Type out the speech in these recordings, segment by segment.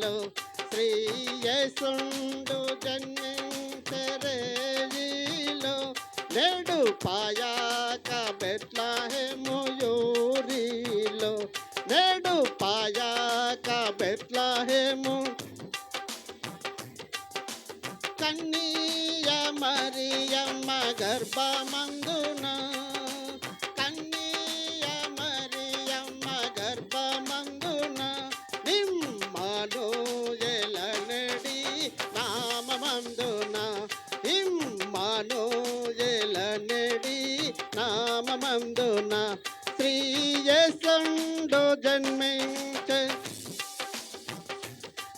రేజిలో శ్రీయసుండు జన్మించరేజిలో నేడు పాయాక బెత్లహేముయూరిలో నేడు పాయాక బెత్లహేము కన్నీయ మరియమ్మ గర్భమందున నామమందున శ్రీయసుండు జన్మించ.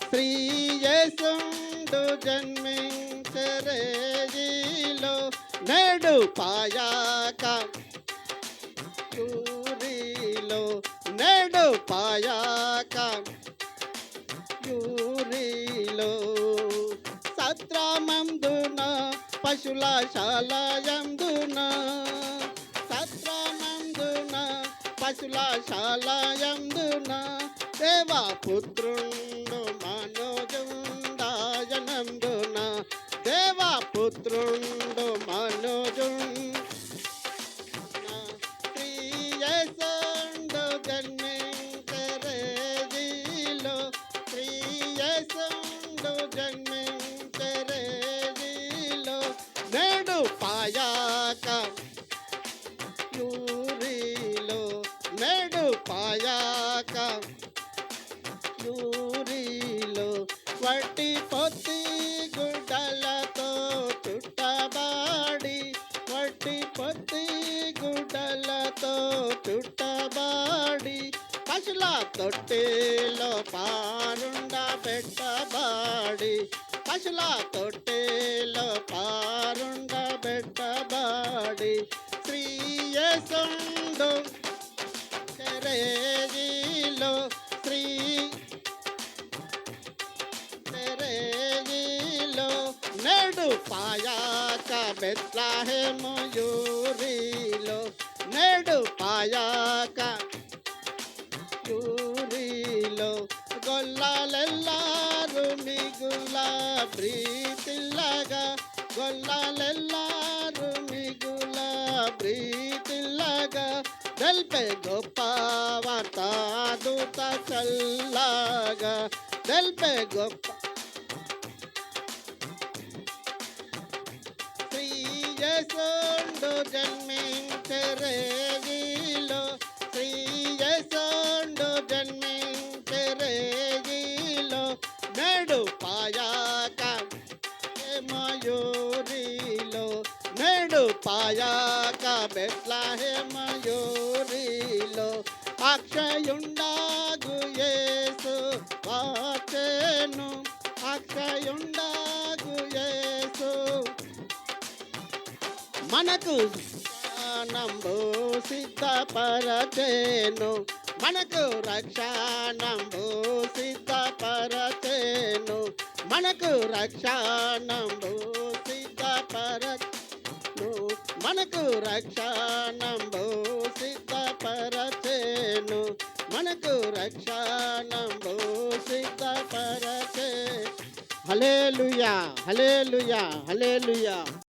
శ్రీయసుండు జన్మించరేలో నేడు పాయాక. యూరిలో నేడు పాయాక. యూరిలో సత్రమందున పశుల శాలయందునా పశుల శాలయందున దేవా పుత్రుండు మనోజుండాయనందున దేవా పుత్రుండు మనోజుండ ప్రియసండు జన్మించరేజిలో ప్రియసండు జన్మించరేజిలో నేడు పాయాక నేడు పాయాక యూరిలో వట్టి పొత్తి గుడ్డలతో చుట్టబాడి వట్టి పొత్తి గుడ్డలతో చుట్టబాడి పశుల తొట్టెలో పారుండ పెట్టబాడి పశుల తొట్టెలో పారుండ పెట్టబాడి శ్రీయసుండు తెరేజిలో నేడు పాయాక బెత్లహేమయూరిలో నేడు పాయాక యూరిలో గొల్లలెల్లారు మిగుల ప్రీతిల్లగా గొల్లలెల్లారు మిగుల ప్రీతిల్లగా దల్పే గొప్ప వార్త దూత చల్లగా దల్పే గొప్ప శ్రీయసోండు జన్మించరేగిలో శ్రీయసోండు జన్మించరేగిలో నేడు పాయాక మయూరిలో నేడు పాయాక బెట్లహే మయూరిలో అక్షయుండాగు యేసు వాచెను అక్షయుండాగు మనకు నంబు సిద్ధపరచేను. మనకు రక్షణంబు సిద్ధపరచేను. మనకు రక్షణంబు సిద్ధపరచు మనకు రక్షణంబు సిద్ధపరచేను. మనకు రక్షణంబు సిద్ధపరచే. Hallelujah hallelujah hallelujah